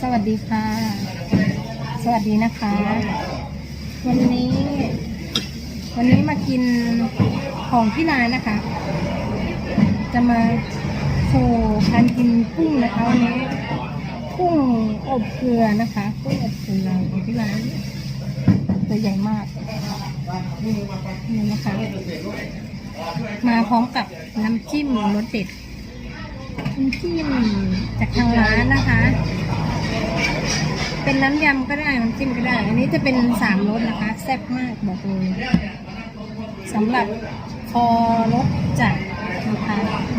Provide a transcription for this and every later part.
สวัสดีค่ะ สวัสดีนะคะ วันนี้ วันนี้มากินของที่ร้านนะคะ จะมาโชว์การกินกุ้งนะคะวันนี้กุ้งอบเกลือนะคะกุ้งอบเกลือของที่ร้านตัวใหญ่มากนี่นะคะ มาพร้อมกับน้ำจิ้มรสเด็ดน้ำจิ้มจากทางร้านนะคะ เป็นน้ำยำก็ได้น้ำจิ้มก็ได้ อันนี้จะเป็นสามรสนะคะ แซ่บมากบอกเลยสำหรับคอรสจัดนะคะ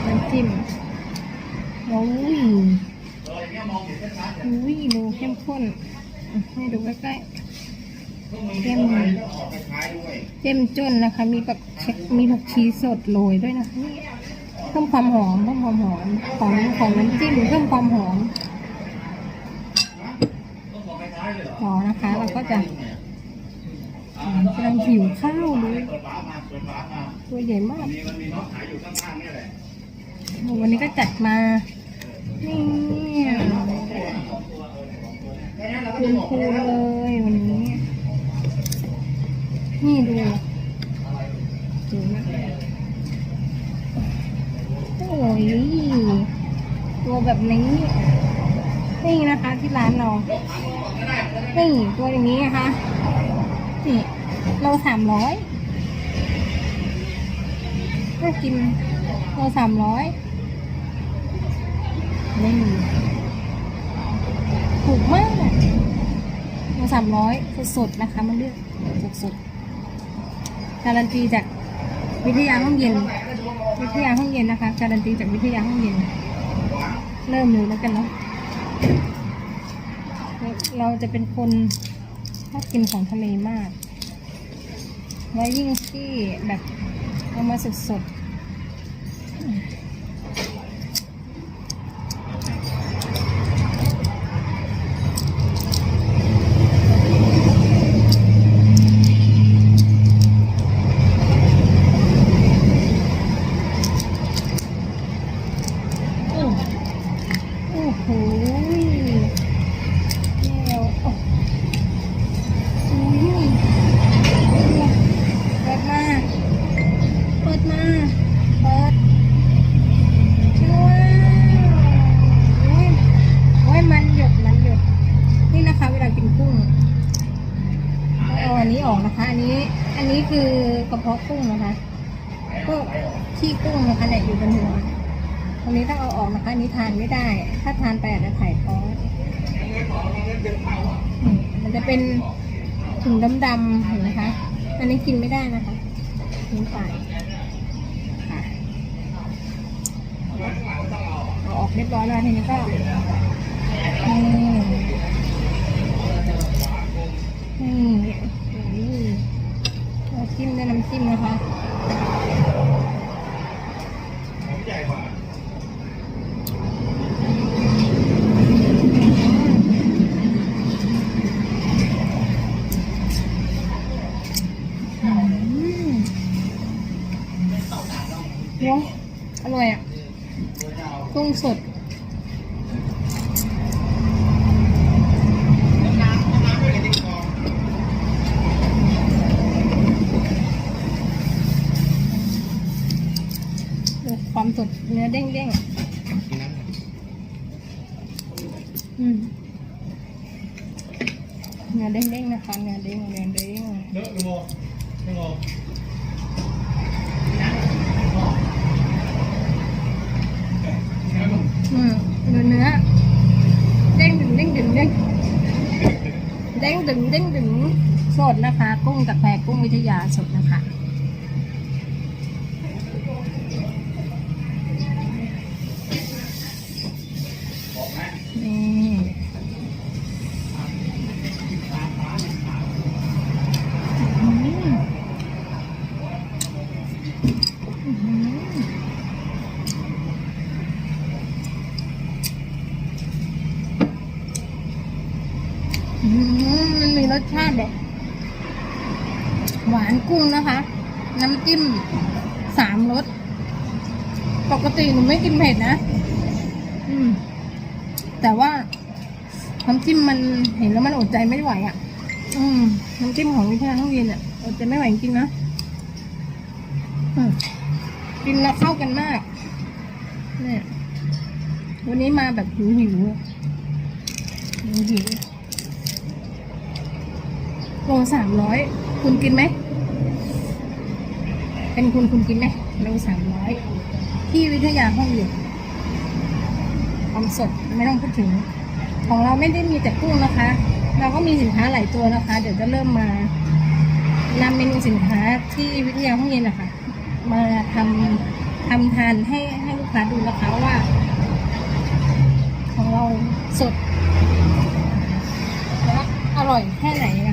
น้ำจิ้มโอ้ยอุ้ยดูเข้มข้นให้ดูใกล้ๆเข้มเข้มจนนะคะ มีแบบมีผักชีสดโรยด้วยนะเพิ่มความหอมเพิ่มความหอมของของน้ำจิ้มเพิ่มความหอม อ๋อนะคะเราก็จะกำลังหิวข้าวเลยตัวใหญ่มากวันนี้ก็จัดมานี่คุณครูเลยวันนี้ นี่ดูดูนะโอ้ยตัวแบบนี้ นี่นะคะที่ร้านเรา นี่ตัวอย่างนี้นะคะ นี่โลสามร้อยน่ากินโลสามร้อยนี่ถูกมากโลสามร้อยสดๆนะคะมาเลือกสดๆการันตีจากวิทยาห้องเย็น วิทยาห้องเย็นนะคะ การันตีจากวิทยาห้องเย็น เริ่มเลยแล้วกันเนาะ เราจะเป็นคนชอบกินของทะเลมากไว้ยิ่งที่แบบเอามาสดๆโอ้โอ้โหแก้วโอ้อุ้ยเปิดมา เปิดมา เปิดว้าวโอ้ยโอ้ยมันหยดมันหยด นี่นะคะ เวลากินกุ้งต้องเอาอันนี้ออกนะคะ อันนี้ อั นี้คือกระเพาะกุ้งนะคะ ก็ขี้กุ้งนะคะเนี่ยอยู่บนหัวตรงนี้ต้องเอาออกนะคะนี้ทานไม่ได้ ถ้าทานไปอาจจะถ่ายท้องมันจะเป็นถุงดำๆเห็นไหมคะ อันนี้กินไม่ได้นะคะทิ้งไปค่ะเอาออกเรียบร้อยแล้วทีนี้ก็นี่นี่นี่เรา จิ้มด้วยน้ำจิ้มนะคะ อืมว้าวอร่อยอะ กุ้งสด ดูความสดเนื้อเด้งๆอืมเนื้อเด้งๆนะคะ เนื้อเด้งเนื้อเด้ง เนื้ อไม่งออืมเนื้อเนื้อเด้งดึงเด้งดึงเด้งเด้งดึงเด้งดึงสดนะคะ กุ้งกับแพรกุ้งวิทยาสดนะคะนี่อืมอืม อื มันมีรสชาติแบบหวานกุ้งนะคะ น้ำจิ้มสามรส ปกติหนูไม่กินเผ็ดนะ อืม แต่ว่าน้ำจิ้มมันเห็นแล้วมันอดใจไม่ไหวอะ อืม น้ำจิ้มของวิทยาห้องเย็นอะอดใจไม่ไหวจริงนะกินแล้วเข้ากันมาก เนี่ย วันนี้มาแบบหิวหิวหิวหิว โลสามร้อยคุณกินไหม เป็นคุณคุณกินไหมโลสามร้อยที่วิทยาห้องเย็นความสดไม่ต้องพูดถึง ของเราไม่ได้มีแต่กุ้งนะคะ เราก็มีสินค้าหลายตัวนะคะ เดี๋ยวจะเริ่มมานำเมนูสินค้าที่วิทยาห้องเย็นนะคะมาทำทำทานให้ให้ลูกค้าดูนะคะว่า ของเราสดและอร่อยแค่ไหนนะคะ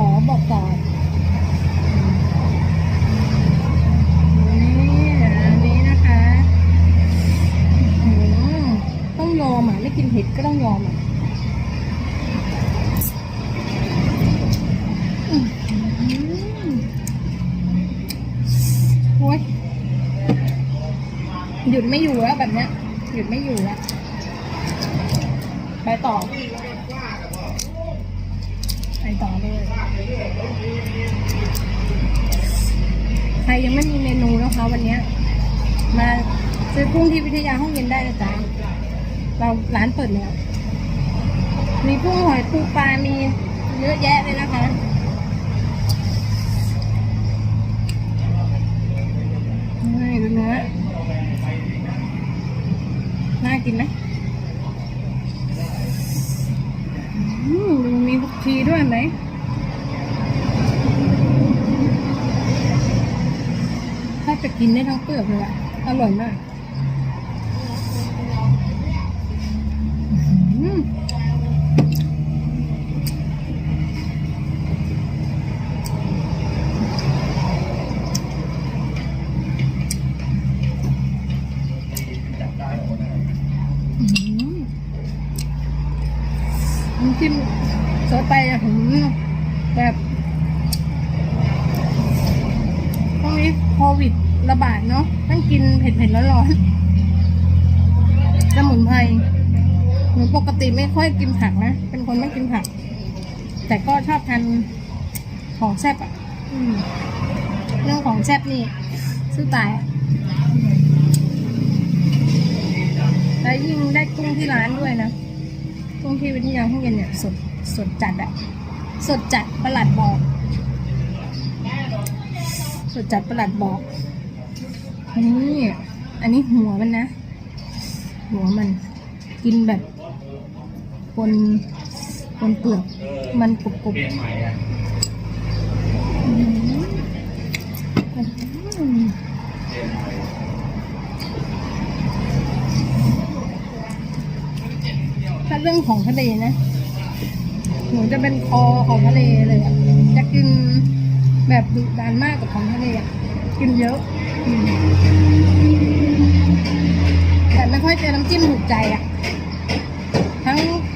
ขอบอกต่อนี่อันนี้นะคะอื้อหือต้องยอมอะ ไม่กินเผ็ดก็ต้องยอมอะอื้อหือโอ้ยหยุดไม่อยู่แล้วแบบเนี้ย หยุดไม่อยู่แล้ว ไปต่อ ไปต่อเลย ใครยังไม่มีเมนูนะคะวันนี้ มาซื้อกุ้งที่วิทยาห้องเย็นได้นะจ๊ะเราร้านเปิดแล้ว มีกุ้งหอยปูปลา มีเยอะแยะเลยนะคะนี่ดูเนื้อน่ากินไหม ดีด้วยไหมถ้าจะกินได้ทั้งเปลือกเลยอะอร่อยมาก อืมอืมน้ำจิ้มซดไปอะหืมแบบช่วงนี้โควิดระบาดเนาะต้องกินเผ็ดๆร้อนๆสมุนไพรหนู ปกติไม่ค่อยกินผักนะ เป็นคนไม่กินผัก แต่ก็ชอบทานของแซ่บอะเรื่องของแซ่บนี่สู้ตายแล้วยิ่งได้กุ้งที่ร้านด้วยนะ กุ้งที่วิทยาห้องเย็นเนี่ยสดสดจัดอะสดจัดประหลัดบอก สดจัดประหลัดบอกนี่อันนี้หัวมันนะ หัวมันกินแบบ ปนปนเปลือกมันกรุบกรุบถ้าเรื่องของทะเลนะ หนูจะเป็นคอของทะเลเลยอะจะกินแบบดุดันมากกับของทะเลอะกินเยอะแต่ไม่ค่อยเจอน้ำจิ้มถูกใจอะ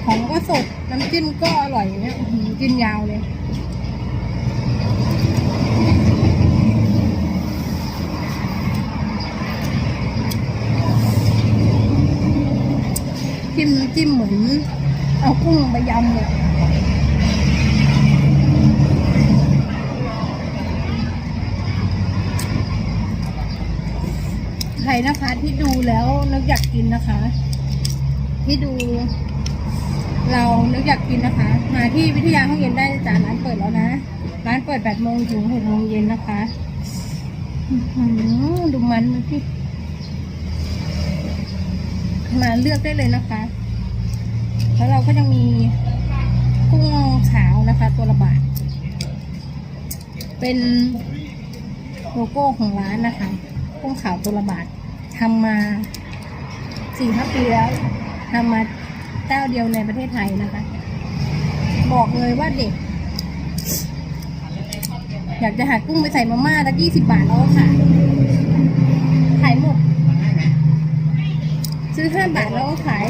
ของก็สด น้ำจิ้มก็อร่อยเงี้ยกินยาวเลย จิ้มจิ้มเหมือนเอากุ้งลงไปยำเลยใครนะคะที่ดูแล้วนึกอยากกินนะคะ ที่ดู เรานึกอยากกินนะคะ มาที่วิทยาห้องเย็นได้จ้าร้านเปิดแล้วนะ ร้านเปิดแปดโมงถึงหกโมงเย็นนะคะดูมันมันพี่มาเลือกได้เลยนะคะ แล้วเราก็ยังมีกุ้งขาวนะคะ ตัวละบาท เป็นโลโก้ของร้านนะคะกุ้งขาวตัวละบาททำมาสี่ห้าปีแล้วทำมา เจ้าเดียวในประเทศไทยนะคะ บอกเลยว่าเด็ก อยากจะหากุ้งไปใส่มาม่าละยี่สิบบาทแล้วก็ขายขายหมด ซื้อห้าบาทแล้วก็ขาย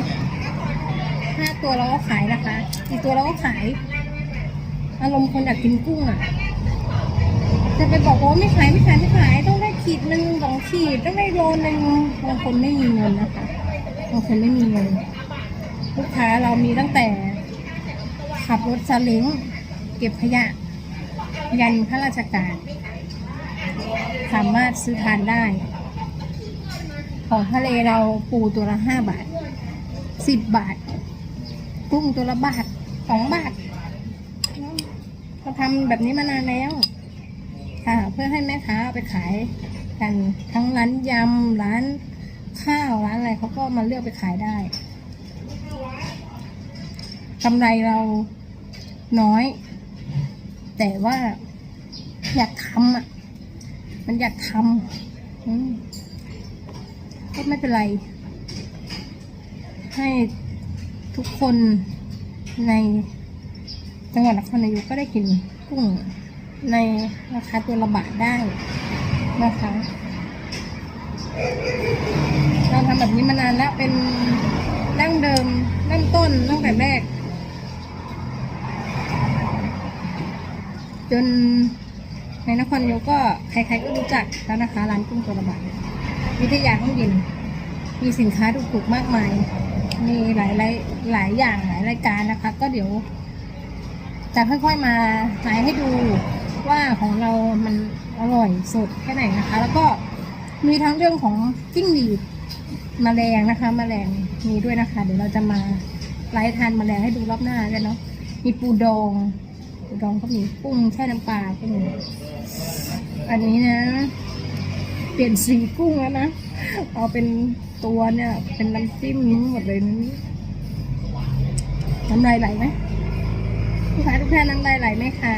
ห้าตัวเราก็ขายนะคะกี่ตัวเราก็ขาย อารมณ์คนอยากกินกุ้งอะ จะไปบอกว่าไม่ขายไม่ขายไม่ขายต้องได้ขีดหนึ่งสองขีดต้องได้โลนึงบางคนไม่มีเงินนะคะบางคนไม่มีเงิน ลูกค้าเรามีตั้งแต่ขับรถซาเล้งเก็บขยะ ยันข้าราชการ สามารถซื้อทานได้ ของทะเลเราปูตัวละห้าบาทสิบบาท กุ้งตัวละบาทสองบาทเราทำแบบนี้มานานแล้วค่ะเพื่อให้แม่ค้าเอาไปขายกันทั้งร้านยำร้านข้าวร้านอะไรเขาก็มาเลือกไปขายได้ กำไรเราน้อย แต่ว่าอยากทำอะ มันอยากทำก็ไม่เป็นไร ให้ทุกคนในจังหวัดนครนายกก็ได้กินกุ้งในราคาตัวละบาทได้นะคะเราทำแบบนี้มานานแล้วเป็นดั้งเดิมเริ่มต้นตั้งแต่แรก จนในนครนายกก็ใครๆก็รู้จักแล้วนะคะร้านกุ้งตัวละบาทวิทยาห้องเย็นมีสินค้าถูกๆมากมาย มีหลายหลายหลายอย่างหลายรายการนะคะ ก็เดี๋ยว จะค่อยๆมาหายให้ดูว่าของเรามันอร่อยสดแค่ไหนนะคะ แล้วก็มีทั้งเรื่องของจิ้งหรีดแมลงนะคะแมลงมีด้วยนะคะ เดี๋ยวเราจะมาไลฟ์ทานแมลงให้ดูรอบหน้ากันเนาะมีปูดอง ปูดองก็มีกุ้งแช่น้ำปลาก็มีอันนี้นะ เปลี่ยนสีกุ้งแล้วนะ เอาเป็นตัวเนี่ย เป็นน้ำจิ้มนี้หมดเลยนะน้ำลายไหลไหมลูกค้าทุกท่านน้ำลายไหลไหมคะ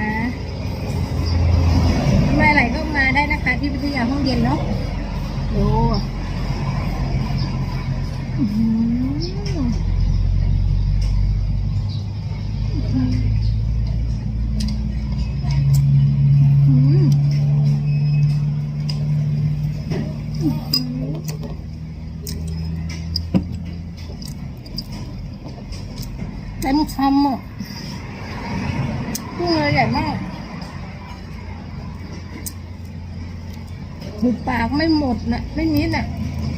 น้ำลายไหลก็มาได้นะคะ ที่วิทยาห้องเย็นเนาะดูอื้อหือ ถูกปากไม่หมดนะไม่มิดอะ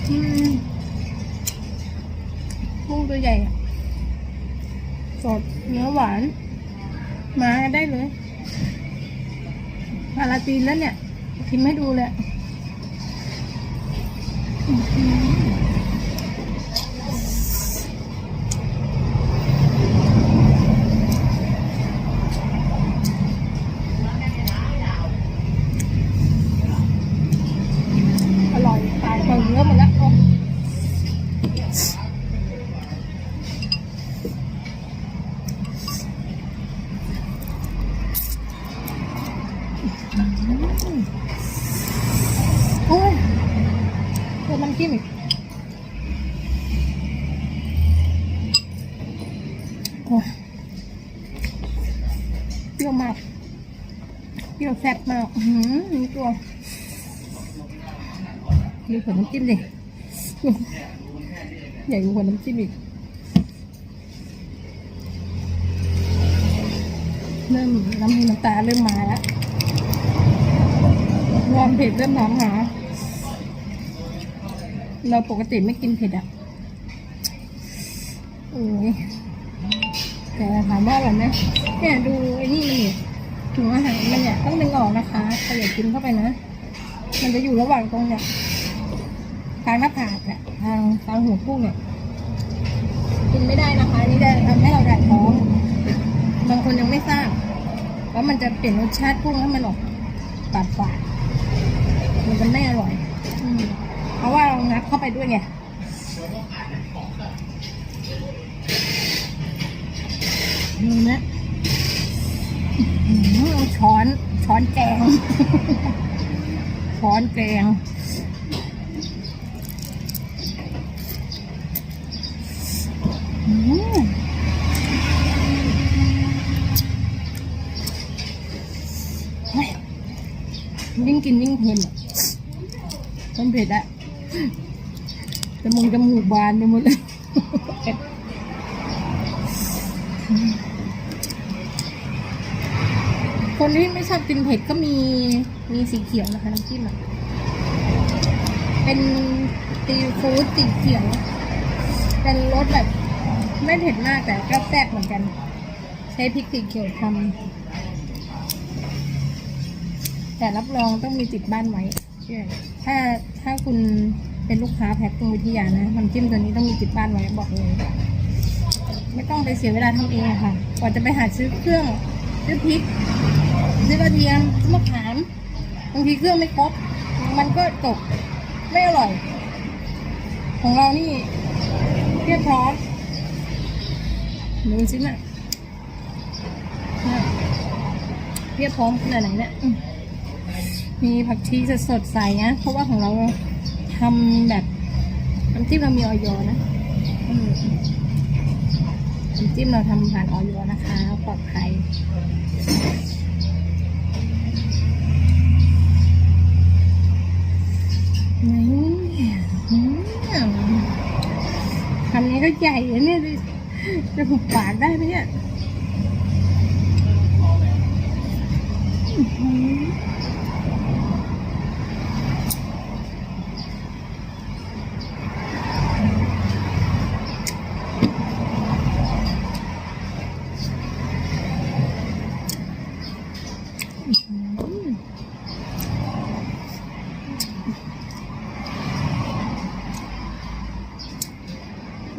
อืมกุ้งตัวใหญ่อะสดเนื้อหวาน มาได้เลยพาราตีนแล้วเนี่ยทิมให้ดูเลย จิ้มดิใหญ่กว่าน้ำจิ้มอีก เริ่มน้ำมูน้ำตาเริ่มมาแล้วความเผ็ดเริ่มถามหา เราปกติไม่กินเผ็ดอะโอ้ยแต่ถามว่าอร่อยไหมเนี่ยดูไอ้นี่มันนี่ถุงอาหารมันเนี่ยต้องดึงออกนะคะแต่อย่ากินเข้าไปนะ มันจะอยู่ระหว่างตรงเนี่ย ทางหน้าผากเนี่ยทางทางหัวกุ้งเนี่ยกินไม่ได้นะคะอันนี่จะทำให้เราด่ายท้องบางคนยังไม่ทราบว่ามันจะเปลี่ยนรสชาติกุ้งให้มันออกฝาดฝาดๆมันจะไม่อร่อยอเพราะว่าเรางัดเข้าไปด้วยไงดูนะเอาช้อนช้อนแกงช้อนแกง ยิ่งกินยิ่งเพลินอะมันเผ็ดอะจมูกจมูกบานไปหมดเลยคนที่ไม่ชอบกินเผ็ดก็มีมีสีเขียวนะคะน้ำจิ้มอะเป็นซีฟู้ดสีเขียวเป็นรสแบบ ไม่เผ็ดมากแต่ก็แซ่บเหมือนกัน ใช้พริกสีเขียวทำแต่รับรองต้องมีติดบ้านไว้เชื่อถ้าถ้าคุณเป็นลูกค้าแพ็คตรงวิทยานะน้ำจิ้มตัวนี้ต้องมีติดบ้านไว้บอกเลยไม่ต้องไปเสียเวลาทำเองค่ะกว่าจะไปหาซื้อเครื่องซื้อพริกซื้อกระเทียมซื้อมะขามบางทีเครื่องไม่ครบ มันก็จบไม่อร่อย ของเรานี่เพียบพร้อ มดูสิน่ะน่ะเพียบพร้อมขนาดไหนเนี่ยมีผักชีสดๆใส่นะ เพราะว่าของเราทำแบบน้ำจิ้มเรามีออยอนะน้ำจิ้มเราทำผ่านออยอนะคะปลอดภัยนี่คำนี้ก็ใหญ่เลยเนี่ยดิ จะหุบปากได้ไหมเนี่ย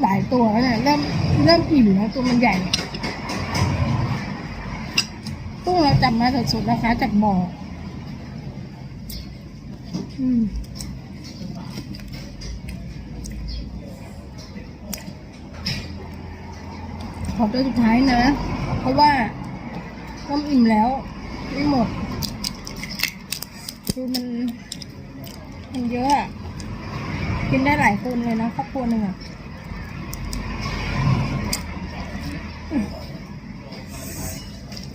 ลายตัวแล้วเนี่ยเริ่มเริ่มอิ่มแล้วตัวมันใหญ่ตู้เราจับมาสดๆนะคะจากบ่ออืมขอตัวสุดท้ายนะ เพราะว่าเริ่มอิ่มแล้ว ไม่หมด คือมัน มันเยอะอะกินได้หลายคนเลยนะครอบครัวหนึ่งอะ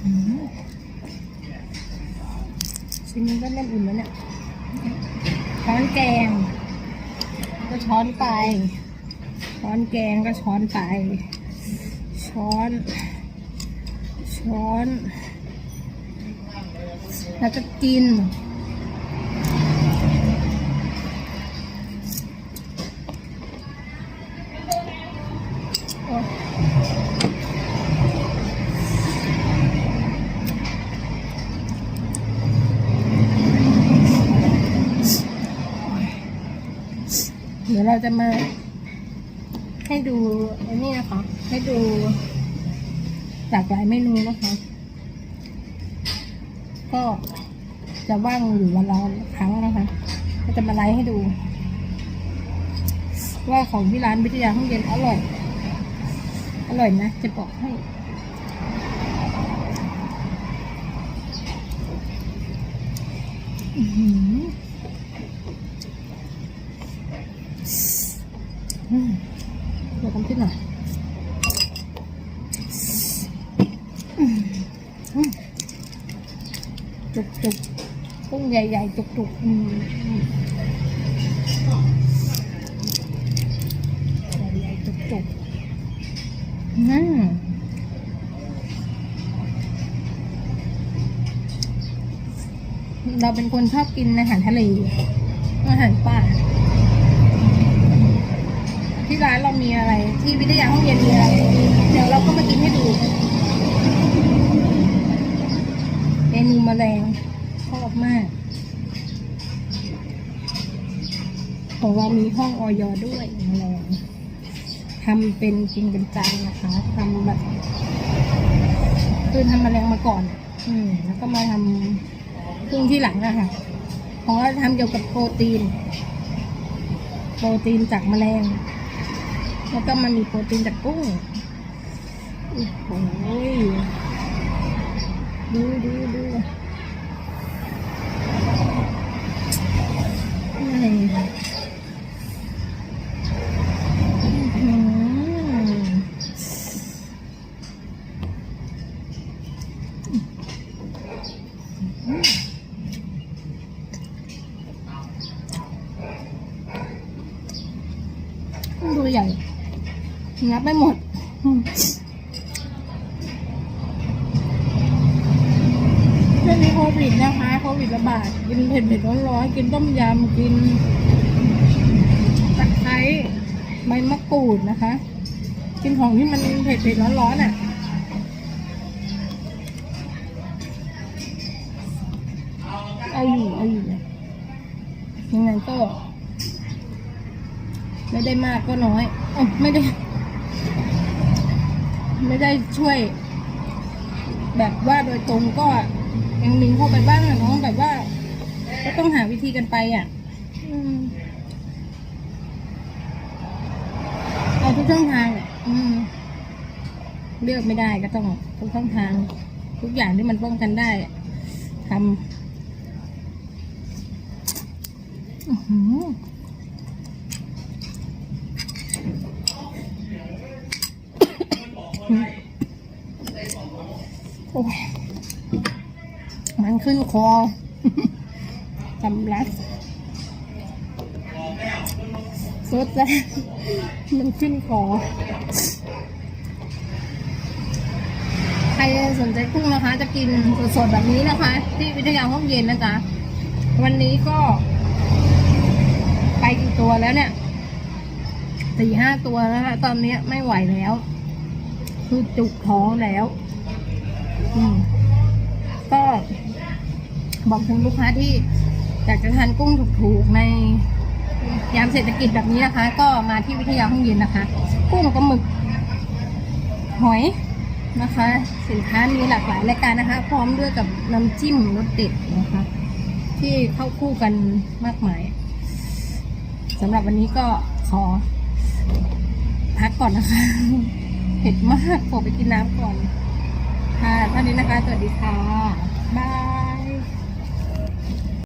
อืม ชิ้นนี้ก็เริ่มอิ่มแล้วเนี่ยช้อนแกง ก็ช้อนไป ช้อนแกงก็ช้อนไป ช้อน ช้อน แล้วก็กิน เราจะมา ให้ดูไอ้นี่นะคะให้ดูหลากหลายเมนูนะคะ ก็จะว่างอยู่วันละครั้งนะคะ ก็จะมาไลฟ์ให้ดู ว่าของที่ร้านวิทยาห้องเย็นอร่อย อร่อยนะ จะบอกให้ อื้อหืออืมเดี๋ยวทำที่หน่อยอืมอืมจุกจุกกุ้งใหญ่ๆจุกจุกอืมใหญ่ๆจุกจุกอืมเราเป็นคนชอบกินอาหารทะเลอาหารป่าที่ร้านเรามีอะไร ที่วิทยาห้องเย็นมีอะไรเดี๋ยวเราก็มากินให้ดูเมนูแมลงชอบมาก ของเรามีห้องออยด้วยแมลงทำเป็นจริงเป็นจังนะคะทำแบบคือทำแมลงมาก่อน อืม แล้วก็มาทำพึ่งที่หลังอะค่ะ ของเราทำเกี่ยวกับโปรตีน โปรตีนจากแมลง แล้วก็มันมีโปรตีนจากกุ้งโอ้โหดูดูดูนี่อื้อ นี้โควิดนะคะ โควิดระบาด กินเผ็ดเผ็ดร้อนๆกินต้มยำ กินตะไคร้ใบมะกรูดนะคะ กินของที่มันเผ็ดเผ็ดร้อนร้อนๆอะเอาอยู่เอาอยู่ยังไงก็ไม่ได้มากก็น้อยอไม่ได้ ไม่ได้ช่วย แบบว่าโดยตรงก็ ยังมีเข้าไปบ้างอะเนาะแบบว่า ก็ต้องหาวิธีกันไปอะอืมเอาทุกช่องทางแหละอืมเลือกไม่ได้ก็ต้องทุกช่องทาง ทุกอย่างที่มันป้องกันได้อะทำอื้อหือโอ้ยมันขึ้น คอสำลักสุดแล้วมันขึ้นคอใครสนใจกุ้งนะคะ จะกินสดๆแบบนี้นะคะ ที่วิทยาห้องเย็นนะจ๊ะ วันนี้ก็ ไปกี่ตัวแล้วเนี่ยสี่ห้าตัวแล้วนะตอนนี้ไม่ไหวแล้ว คือจุกท้องแล้ว อืมก็ บอกถึงลูกค้าที่อยากจะทานกุ้งถูกๆในยามเศรษฐกิจแบบนี้นะคะ ก็มาที่วิทยาห้องเย็นนะคะ กุ้งกับหมึก หอยนะคะ สินค้ามีหลากหลายรายการนะคะ พร้อมด้วยกับน้ำจิ้มรสเด็ดนะคะ ที่เข้าคู่กันมากมายสำหรับวันนี้ก็ขอ พักก่อนนะคะเผ็ดมากขอไปกินน้ำก่อน ค่ะท่านนี้นะคะ สวัสดีค่ะ บาย